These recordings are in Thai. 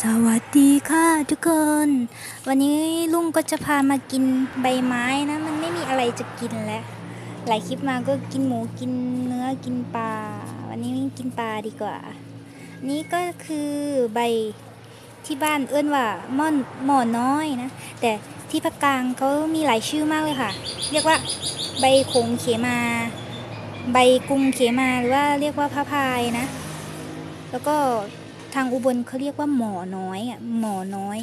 สวัสดีค่ะทุกคน วันนี้ลุงก็จะพามากินใบไม้นะ มันไม่มีอะไรจะกินแล้ว หลายคลิปมาก็กินหมูกินเนื้อกินปลา วันนี้กินปลาดีกว่า นี่ก็คือใบที่บ้านเอื้อนว่าม่อนหมอน้อยนะ แต่ที่ภาคกลางเขามีหลายชื่อมากเลยค่ะ เรียกว่าใบขงเขมา ใบกุงเขมาหรือว่าเรียกว่าพระพายนะ แล้วก็ ทางอุบลเขาเรียกว่าหมอน้อยอะหมอน้อย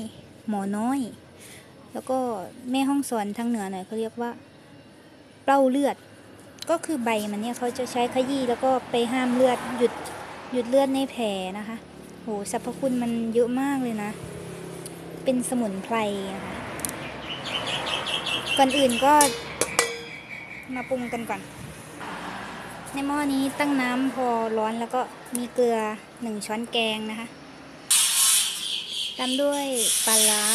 หมอน้อย แล้วก็แม่ห้องสอนทางเหนือหน่อยเขาเรียกว่าเปล้าเลือด ก็คือใบมันเนี่ยเขาจะใช้ขยี้แล้วก็ไปห้ามเลือดหยุดหยุดเลือดในแผลนะคะโหสรรพคุณมันเยอะมากเลยนะ เป็นสมุนไพรนะคะก่อนอื่นก็มาปรุงกันก่อน ในหม้อนี้ตั้งน้ำพอร้อนแล้วก็มีเกลือ หนึ่งช้อนแกงนะคะตามด้วยปลาร้า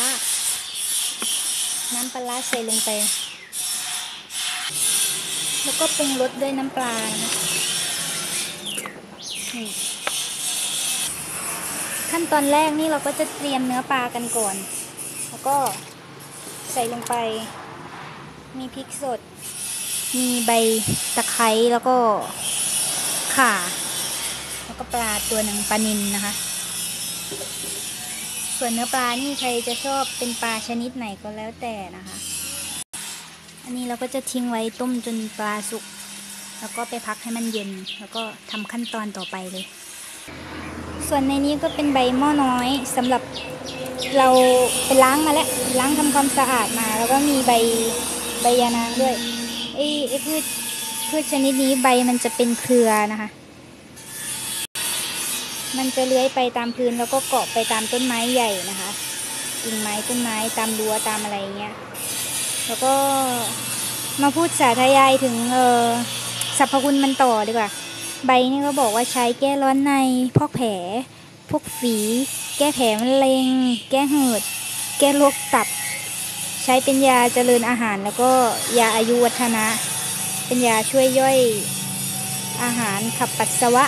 น้ำปลาร้าใส่ลงไป แล้วก็ปรุงรสด้วยน้ำปลานะขั้นตอนแรกนี่เราก็จะเตรียมเนื้อปลากันก่อน แล้วก็ใส่ลงไป มีพริกสด มีใบตะไคร้แล้วก็ข่า แล้วก็ปลาตัวหนึ่งปลานินนะคะ ส่วนเนื้อปลานี่ใครจะชอบเป็นปลาชนิดไหนก็แล้วแต่นะคะ อันนี้เราก็จะทิ้งไว้ต้มจนปลาสุก แล้วก็ไปพักให้มันเย็น แล้วก็ทำขั้นตอนต่อไปเลย ส่วนในนี้ก็เป็นใบหม้อน้อยสำหรับเราไปล้างมาแล้วล้างทำความสะอาดมา แล้วก็มีใบใบยานางด้วยไอ้ไอ้พืชพืชชนิดนี้ใบมันจะเป็นเครือนะคะ มันจะเลื้อยไปตามพื้นแล้วก็เกาะไปตามต้นไม้ใหญ่นะคะกิ่งไม้ต้นไม้ตามรั้วตามอะไรเงี้ย แล้วก็มาพูดสาธยายถึงเออสรรพคุณมันต่อดีกว่า ใบนี่ก็บอกว่าใช้แก้ร้อนในพอกแผล พวกฝี แก้แผลมะเร็ง แก้เหืด แก้โรคตับ ใช้เป็นยาเจริญอาหารแล้วก็ยาอายุวัฒนะ เป็นยาช่วยย่อยอาหารขับปัสสาวะ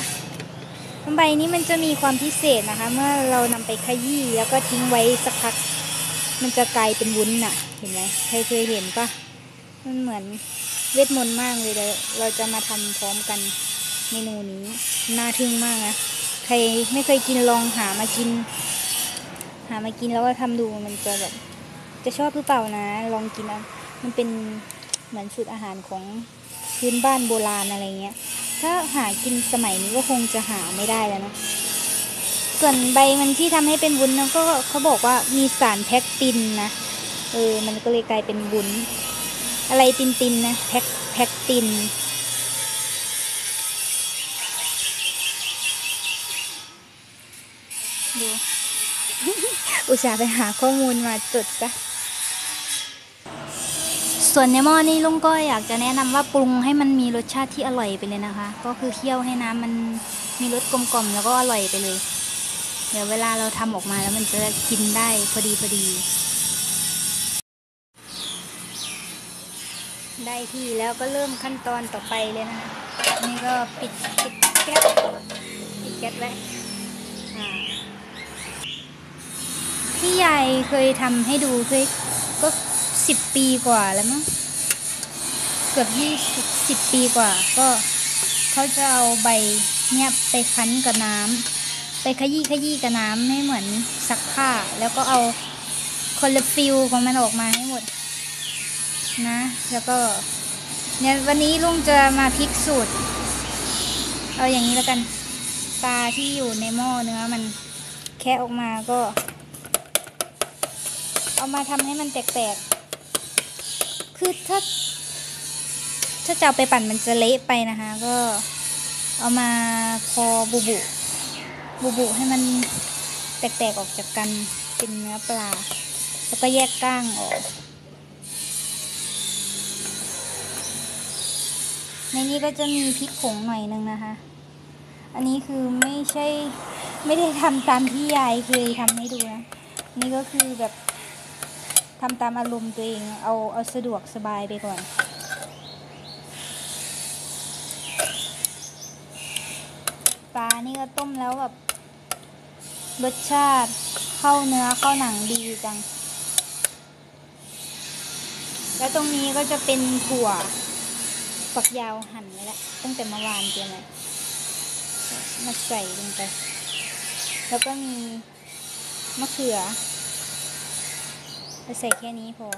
ใบนี้มันจะมีความพิเศษนะคะ เมื่อเรานำไปขยี้แล้วก็ทิ้งไว้สักพัก มันจะกลายเป็นวุ้นน่ะ เห็นไหมใครเคยเห็นปะมันเหมือนเวทมนต์มากเลยเลยเราจะมาทำพร้อมกันเมนูนี้น่าทึ่งมากนะใครไม่เคยกินลองหามากิน หามากินแล้วก็ทำดูมันจะแบบจะชอบหรือเปล่านะ ลองกินอะมันเป็นเหมือนสูตรอาหารของพื้นบ้านโบราณอะไรเงี้ย ถ้าหากินสมัยนี้ก็คงจะหาไม่ได้แล้วนะ ส่วนใบมันที่ทำให้เป็นวุ้นนะก็เขาบอกว่ามีสารแพคตินนะ เออ มันก็เลยกลายเป็นวุ้น อะไรตินตินนะแพคแพคตินดูอุตส่าห์ไปหาข้อมูลมาจดซะ ส่วนในหม้อนี่ลุงก็อยากจะแนะนำว่าปรุงให้มันมีรสชาติที่อร่อยไปเลยนะคะ ก็คือเคี่ยวให้น้ำมันมีรสกลมกล่อมแล้วก็อร่อยไปเลย เดี๋ยวเวลาเราทำออกมาแล้วมันจะกินได้พอดีพอดี ได้ที่แล้วก็เริ่มขั้นตอนต่อไปเลยนะคะนี่ก็ปิดปิดแก๊สปิดแก๊สไว้อ่าที่ยายเคยทำให้ดูเคยก็ สิบปีกว่าแล้วมั้งเกือบยี่สิบปีกว่า ก็เขาจะเอาใบเนี่ยไปคั้นกับน้ำไปขยี้ขยี้กับน้ำให้เหมือนซักผ้า แล้วก็เอาคอลลฟิลของมันออกมาให้หมด นะ แล้วก็เนี่ยวันนี้ลุงจะมาพลิกสูตร เอาอย่างนี้แล้วกันปลาที่อยู่ในหม้อเนื้อมันแค่ออกมาก็ เอามาทำให้มันแตกๆ คือถ้า ถ้าจะเอาไปปั่นมันจะเละไปนะคะ ก็เอามาพอบุบุ บุบุให้มันแตกๆออกจากกันเป็นเนื้อปลา แล้วก็แยกก้างออก ในนี้ก็จะมีพริกผงหน่อยนึงนะคะ อันนี้คือไม่ใช่ไม่ได้ทำตามที่ยายเคยทำให้ดูนะ นี่ก็คือแบบ ทำตามอารมณ์ตัวเอง เอาเอาสะดวกสบายไปก่อน ปลานี่ก็ต้มแล้วแบบรสชาติเข้าเนื้อเข้าหนังดีจัง แล้วตรงนี้ก็จะเป็นถั่วฝักยาวหั่นไว้แล้วตั้งแต่เมื่อวานเตรียมไว้มาใส่ลงไป แล้วก็มีมะเขือ จะใส่แค่นี้พอ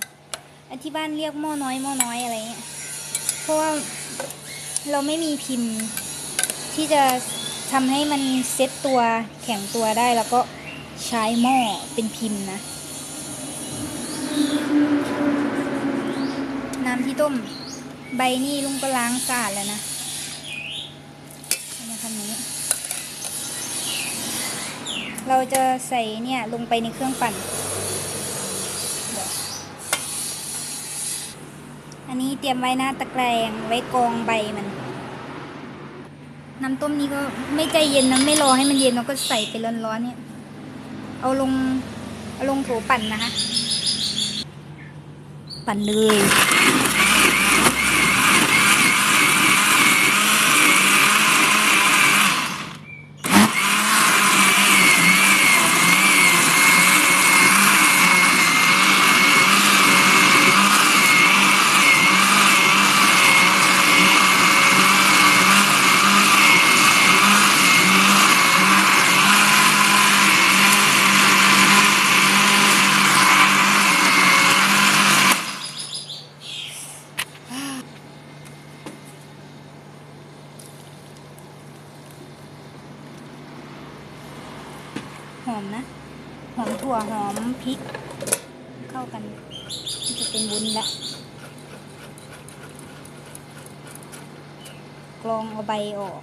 อันที่บ้านเรียกหม้อน้อยหม้อน้อยอะไรเงี้ยเพราะว่าเราไม่มีพิมพ์ที่จะทำให้มันเซ็ตตัวแข็งตัวได้แล้วก็ใช้หม้อเป็นพิมพ์นะ น้ำที่ต้มใบนี่ลุงก็ล้างสะอาดแล้วนะมาทำนี้ เราจะใส่เนี่ยลงไปในเครื่องปั่น อันนี้เตรียมไว้หน้าตะแกรงไว้กองใบมัน น้ำต้มนี้ก็ไม่ใจเย็นนะไม่รอให้มันเย็นเราก็ใส่ไปร้อนๆเนี่ย เอาลงเอาลงโถปั่นนะคะ ปั่นเลย ถั่วหอมพริก เข้ากันจะเป็นวุ้นละกรองเอาใบออก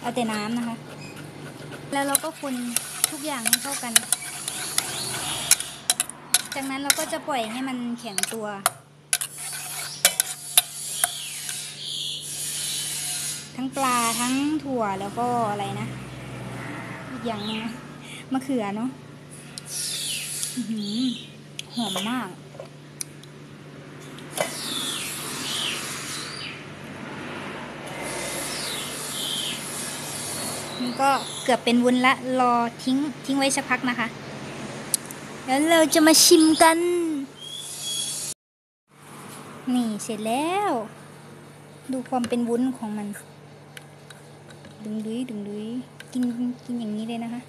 เอาแต่น้ำนะคะ แล้วเราก็คนทุกอย่างให้เข้ากัน จากนั้นเราก็จะปล่อยให้มันแข็งตัว ทั้งปลาทั้งถั่วแล้วก็อะไรนะ อีกอย่างนึงนะ มะเขือเนาะหอหอมมากนี่ก็เกือบเป็นวุ้นละ รอทิ้งทิ้งไว้สักพักนะคะ แล้วเราจะมาชิมกัน นี่เสร็จแล้ว ดูความเป็นวุ้นของมัน ดึงดุยดึงดุยกินกินอย่างนี้เลยนะคะ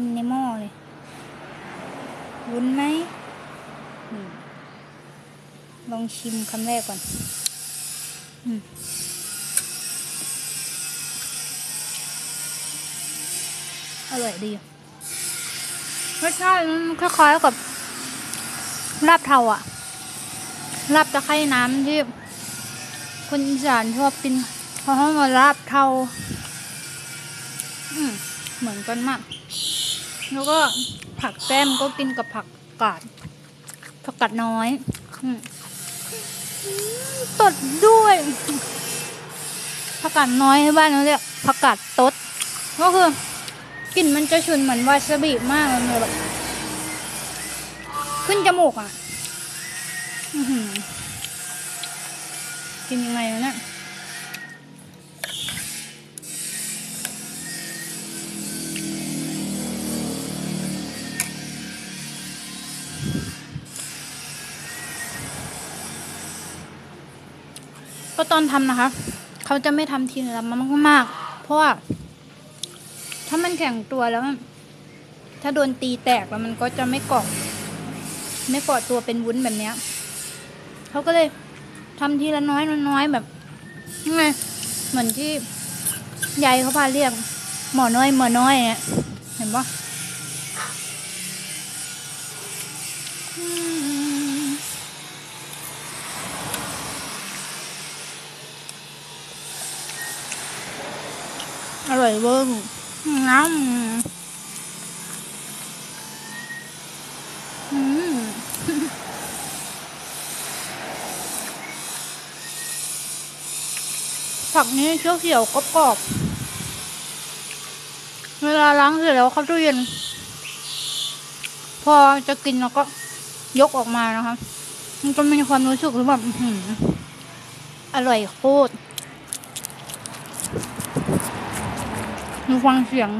กินในหม้อเลยวุ้นไหม ลองชิมคำแรกก่อนอร่อยดีรสชาติมันคล้ายๆกับลาบเทาอะลาบตะไคร่น้ำที่คนอีสานชอบกินเพราะว่ามาลาบเทาเหมือนกันมาก แล้วก็ผักแก้มก็กินกับผักกาด ผักกาดน้อยอตดด้วยผักกาดน้อยที่บ้านเราเรียกผักกาดตด ก็คือกลิ่นมันจะฉุนเหมือนวาซาบิมากเลยแบบขึ้นจมูกอะอกินยังไงวะเนี่ย ก็ตอนทำนะคะ เขาจะไม่ทำทีละมันมากๆ เพราะว่าถ้ามันแข็งตัวแล้ว ถ้าโดนตีแตกแล้วมันก็จะไม่เกาะไม่เกาะตัวเป็นวุ้นแบบเนี้ยเขาก็เลยทำทีละน้อยน้อยแบบไงเหมือนที่ยายเขาพาเรียก หมอน้อยหมอน้อยเนี่ยเห็นปะ อร่อยเวอร์น้ำอืมผักนี้เขียวๆกรอบๆเวลาล้างเสร็จแล้วเข้าตู้เย็น พอจะกินเราก็ยกออกมานะคะมันจะมีความรู้สึกหรือแบบอร่อยโคตร มีฟังเสียง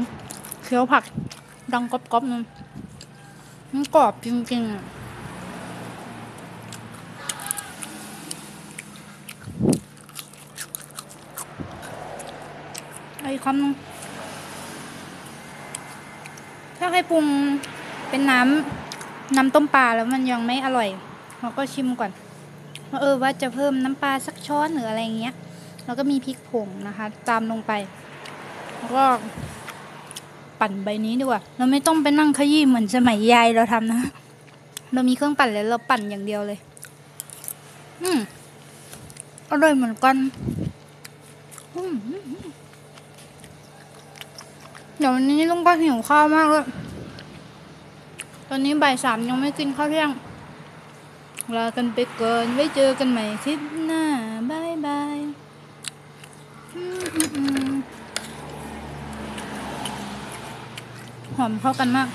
เคี้ยวผัก ดังกรอบๆนึงมันกรอบจริงๆอะอาอีกคำนึงถ้าให้ปรุงเป็นน้ำน้ำต้มปลาแล้วมันยังไม่อร่อยเราก็ชิมก่อนว่าเออว่าจะเพิ่มน้ำปลาสักช้อนหรืออะไรเงี้ย แล้วก็มีพริกผงนะคะ ตามลงไป แล้วก็ปั่นใบนี้ดีกว่า เราไม่ต้องไปนั่งขยี้เหมือนสมัยยายเราทำนะ เรามีเครื่องปั่นแล้วเราปั่นอย่างเดียวเลย อืมอร่อยเหมือนกันเดี๋ยววันนี้ลุงก็หิวข้าวมากเลยตอนนี้บ่ายสามยังไม่กินข้าวเที่ยงลากันไปก่อนไว้เจอกันใหม่คลิปหน้า บายบายอืมอืมอืม หอมเข้ากันมาก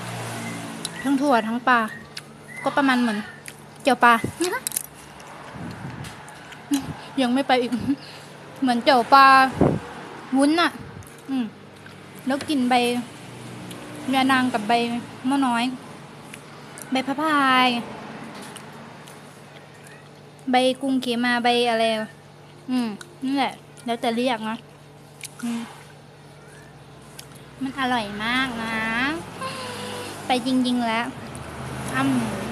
ทั้งถั่วทั้งปลา ก็ประมาณเหมือนเจียวปลา ยังไม่ไปอีก เหมือนเจียวปลาวุ้นอะอืม แล้วกินใบยานางกับใบมะน้อย ใบพะพาย ใบกุ้งเขมาใบอะไร อืมนั่นแหละ แล้วแต่เรียกนะมมันอร่อยมากนะ ไปจริงๆแล้วอ้ำ